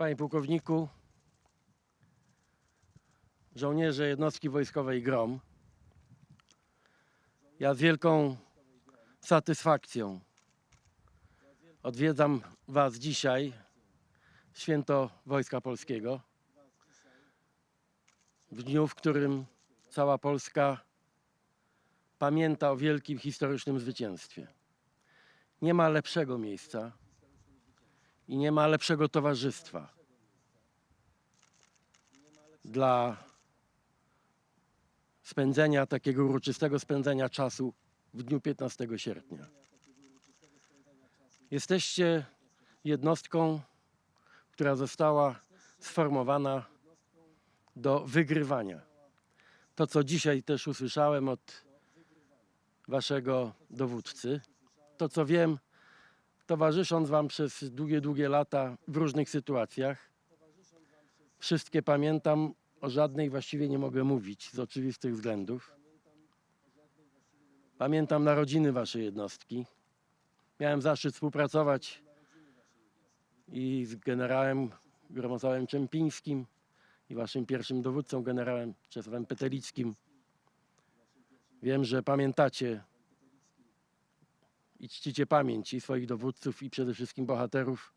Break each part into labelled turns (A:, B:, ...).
A: Panie pułkowniku, żołnierze jednostki wojskowej GROM, ja z wielką satysfakcją odwiedzam Was dzisiaj, święto Wojska Polskiego, w dniu, w którym cała Polska pamięta o wielkim historycznym zwycięstwie. Nie ma lepszego miejsca i nie ma lepszego towarzystwa dla spędzenia takiego uroczystego spędzenia czasu w dniu 15 sierpnia. Jesteście jednostką, która została sformowana do wygrywania. To, co dzisiaj też usłyszałem od waszego dowódcy, to, co wiem, towarzysząc wam przez długie, długie lata w różnych sytuacjach, wszystkie pamiętam, o żadnej właściwie nie mogę mówić z oczywistych względów. Pamiętam narodziny waszej jednostki. Miałem zaszczyt współpracować i z generałem Gromosławem Czempińskim i waszym pierwszym dowódcą, generałem Czesławem Petelickim. Wiem, że pamiętacie i czcicie pamięć i swoich dowódców i przede wszystkim bohaterów,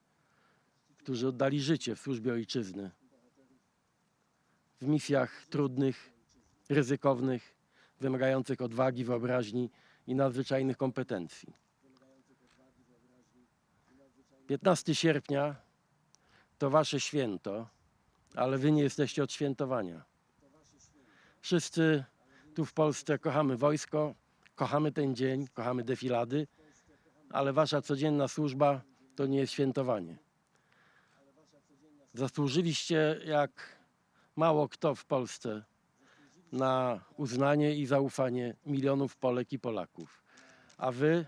A: którzy oddali życie w służbie ojczyzny. W misjach trudnych, ryzykownych, wymagających odwagi, wyobraźni i nadzwyczajnych kompetencji. 15 sierpnia to wasze święto, ale wy nie jesteście od świętowania. Wszyscy tu w Polsce kochamy wojsko, kochamy ten dzień, kochamy defilady, ale wasza codzienna służba to nie jest świętowanie. Zasłużyliście jak mało kto w Polsce na uznanie i zaufanie milionów Polek i Polaków. A wy,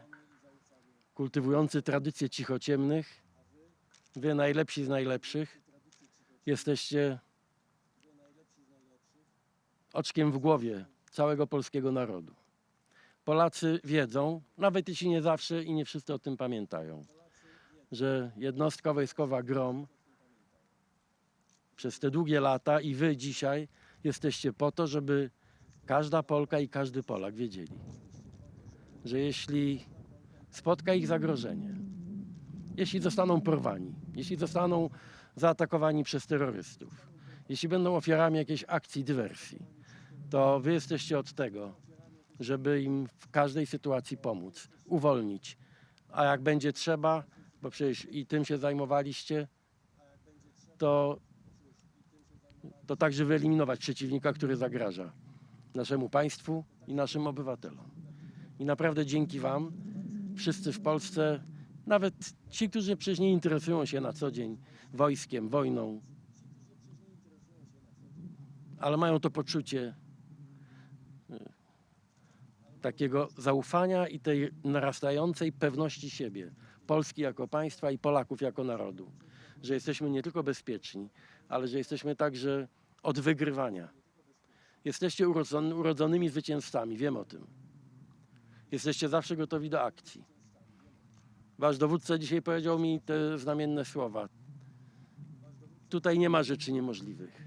A: kultywujący tradycje cichociemnych, wy najlepsi z najlepszych, jesteście oczkiem w głowie całego polskiego narodu. Polacy wiedzą, nawet jeśli nie zawsze i nie wszyscy o tym pamiętają, że jednostka wojskowa GROM przez te długie lata i wy dzisiaj jesteście po to, żeby każda Polka i każdy Polak wiedzieli, że jeśli spotka ich zagrożenie, jeśli zostaną porwani, jeśli zostaną zaatakowani przez terrorystów, jeśli będą ofiarami jakiejś akcji dywersji, to wy jesteście od tego, żeby im w każdej sytuacji pomóc, uwolnić. A jak będzie trzeba, bo przecież i tym się zajmowaliście, to, to także wyeliminować przeciwnika, który zagraża naszemu państwu i naszym obywatelom. I naprawdę dzięki Wam wszyscy w Polsce, nawet ci, którzy przecież nie interesują się na co dzień wojskiem, wojną, ale mają to poczucie takiego zaufania i tej narastającej pewności siebie, Polski jako państwa i Polaków jako narodu, że jesteśmy nie tylko bezpieczni, ale że jesteśmy także od wygrywania. Jesteście urodzony, urodzonymi zwycięzcami, wiem o tym. Jesteście zawsze gotowi do akcji. Wasz dowódca dzisiaj powiedział mi te znamienne słowa. Tutaj nie ma rzeczy niemożliwych.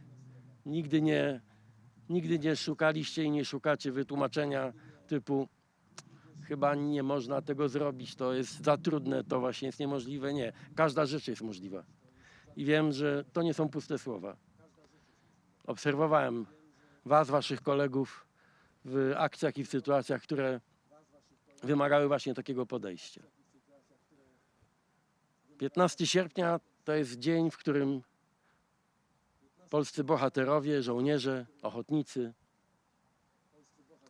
A: Nigdy nie, nigdy nie szukaliście i nie szukacie wytłumaczenia typu chyba nie można tego zrobić, to jest za trudne, to właśnie jest niemożliwe. Nie, każda rzecz jest możliwa. I wiem, że to nie są puste słowa. Obserwowałem was, waszych kolegów w akcjach i w sytuacjach, które wymagały właśnie takiego podejścia. 15 sierpnia to jest dzień, w którym polscy bohaterowie, żołnierze, ochotnicy,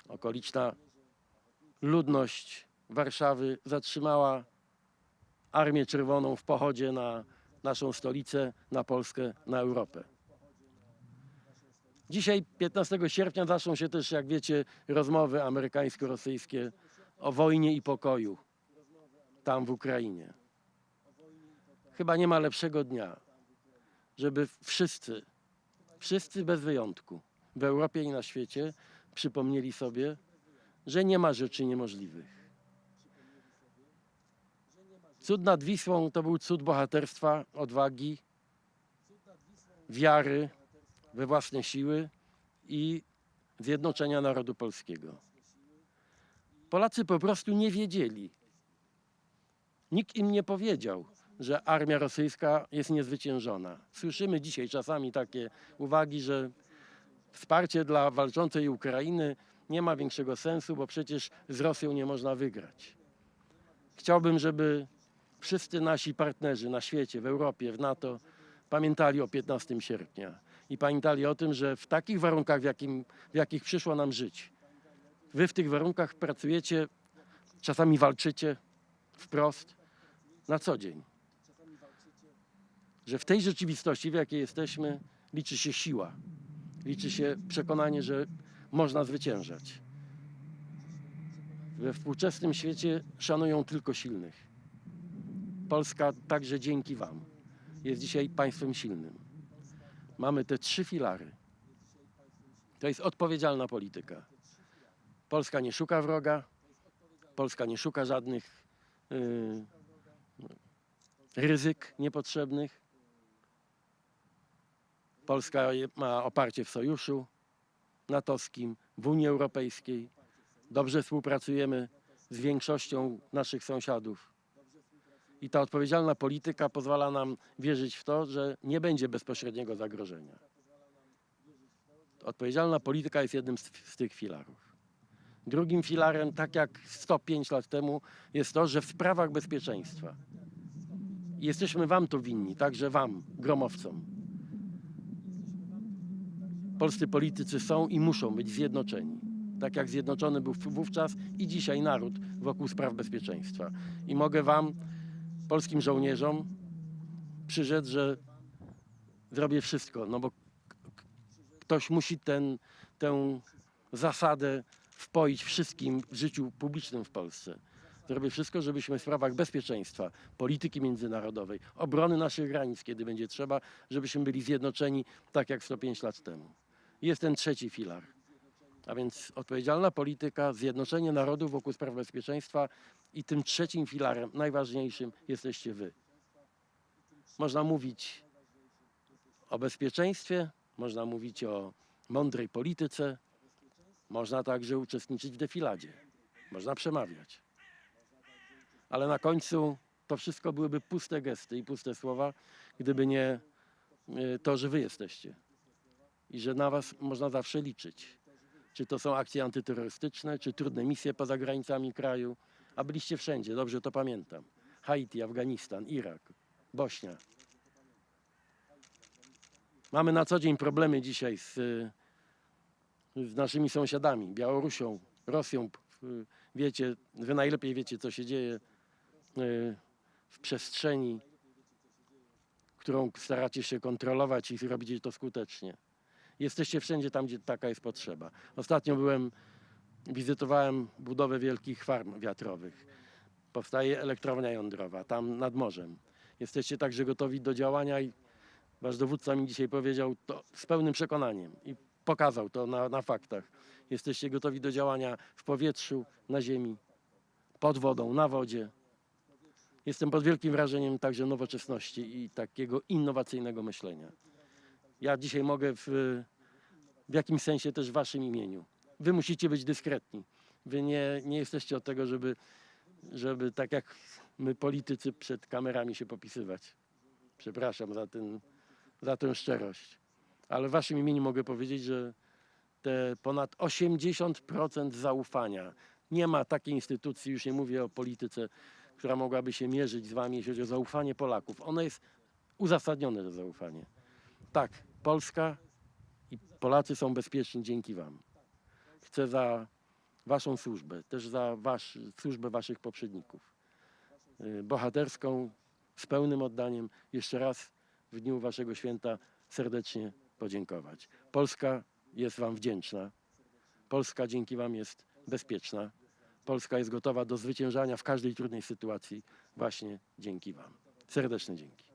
A: okoliczna ludność Warszawy zatrzymała Armię Czerwoną w pochodzie na naszą stolicę, na Polskę, na Europę. Dzisiaj, 15 sierpnia, zaczną się też, jak wiecie, rozmowy amerykańsko-rosyjskie o wojnie i pokoju tam w Ukrainie. Chyba nie ma lepszego dnia, żeby wszyscy, wszyscy bez wyjątku, w Europie i na świecie przypomnieli sobie, że nie ma rzeczy niemożliwych. Cud nad Wisłą to był cud bohaterstwa, odwagi, wiary we własne siły i zjednoczenia narodu polskiego. Polacy po prostu nie wiedzieli. Nikt im nie powiedział, że armia rosyjska jest niezwyciężona. Słyszymy dzisiaj czasami takie uwagi, że wsparcie dla walczącej Ukrainy nie ma większego sensu, bo przecież z Rosją nie można wygrać. Chciałbym, żeby wszyscy nasi partnerzy na świecie, w Europie, w NATO pamiętali o 15 sierpnia i pamiętali o tym, że w takich warunkach, w, jakim, w jakich przyszło nam żyć, wy w tych warunkach pracujecie, czasami walczycie wprost na co dzień. Że w tej rzeczywistości, w jakiej jesteśmy, liczy się siła, liczy się przekonanie, że można zwyciężać. We współczesnym świecie szanują tylko silnych. Polska także dzięki Wam jest dzisiaj państwem silnym. Mamy te trzy filary. To jest odpowiedzialna polityka. Polska nie szuka wroga, Polska nie szuka żadnych yy, ryzyk niepotrzebnych. Polska ma oparcie w sojuszu natowskim, w Unii Europejskiej. Dobrze współpracujemy z większością naszych sąsiadów. I ta odpowiedzialna polityka pozwala nam wierzyć w to, że nie będzie bezpośredniego zagrożenia. Odpowiedzialna polityka jest jednym z, z tych filarów. Drugim filarem, tak jak 105 lat temu, jest to, że w sprawach bezpieczeństwa jesteśmy Wam to winni, także Wam, gromowcom. Polscy politycy są i muszą być zjednoczeni. Tak jak zjednoczony był wówczas i dzisiaj naród wokół spraw bezpieczeństwa. I mogę Wam, polskim żołnierzom, przyrzec, że zrobię wszystko, no bo ktoś musi ten, tę zasadę wpoić wszystkim w życiu publicznym w Polsce. Zrobię wszystko, żebyśmy w sprawach bezpieczeństwa, polityki międzynarodowej, obrony naszych granic, kiedy będzie trzeba, żebyśmy byli zjednoczeni tak jak 105 lat temu. Jest ten trzeci filar. A więc odpowiedzialna polityka, zjednoczenie narodu wokół spraw bezpieczeństwa i tym trzecim filarem, najważniejszym, jesteście wy. Można mówić o bezpieczeństwie, można mówić o mądrej polityce, można także uczestniczyć w defiladzie, można przemawiać. Ale na końcu to wszystko byłyby puste gesty i puste słowa, gdyby nie y, to, że wy jesteście i że na was można zawsze liczyć. Czy to są akcje antyterrorystyczne, czy trudne misje poza granicami kraju, a byliście wszędzie, dobrze to pamiętam. Haiti, Afganistan, Irak, Bośnia. Mamy na co dzień problemy dzisiaj z, z naszymi sąsiadami, Białorusią, Rosją. Wiecie, wy najlepiej wiecie, co się dzieje y, w przestrzeni, którą staracie się kontrolować i robicie to skutecznie. Jesteście wszędzie tam, gdzie taka jest potrzeba. Ostatnio byłem, wizytowałem budowę wielkich farm wiatrowych. Powstaje elektrownia jądrowa tam nad morzem. Jesteście także gotowi do działania i wasz dowódca mi dzisiaj powiedział to z pełnym przekonaniem i pokazał to na, na faktach. Jesteście gotowi do działania w powietrzu, na ziemi, pod wodą, na wodzie. Jestem pod wielkim wrażeniem także nowoczesności i takiego innowacyjnego myślenia. Ja dzisiaj mogę w, w jakimś sensie też w waszym imieniu. Wy musicie być dyskretni. Wy nie, nie jesteście od tego, żeby, żeby tak jak my politycy przed kamerami się popisywać. Przepraszam za, ten, za tę szczerość. Ale w waszym imieniu mogę powiedzieć, że te ponad 80% zaufania. Nie ma takiej instytucji, już nie mówię o polityce, która mogłaby się mierzyć z wami, jeśli chodzi o zaufanie Polaków. Ono jest uzasadnione, to zaufanie. Tak, Polska i Polacy są bezpieczni dzięki wam. Chcę za waszą służbę, też za wasz, służbę waszych poprzedników. y, Bohaterską, z pełnym oddaniem jeszcze raz w dniu waszego święta serdecznie podziękować. Polska jest wam wdzięczna. Polska dzięki wam jest bezpieczna. Polska jest gotowa do zwyciężania w każdej trudnej sytuacji właśnie dzięki wam. Serdeczne dzięki.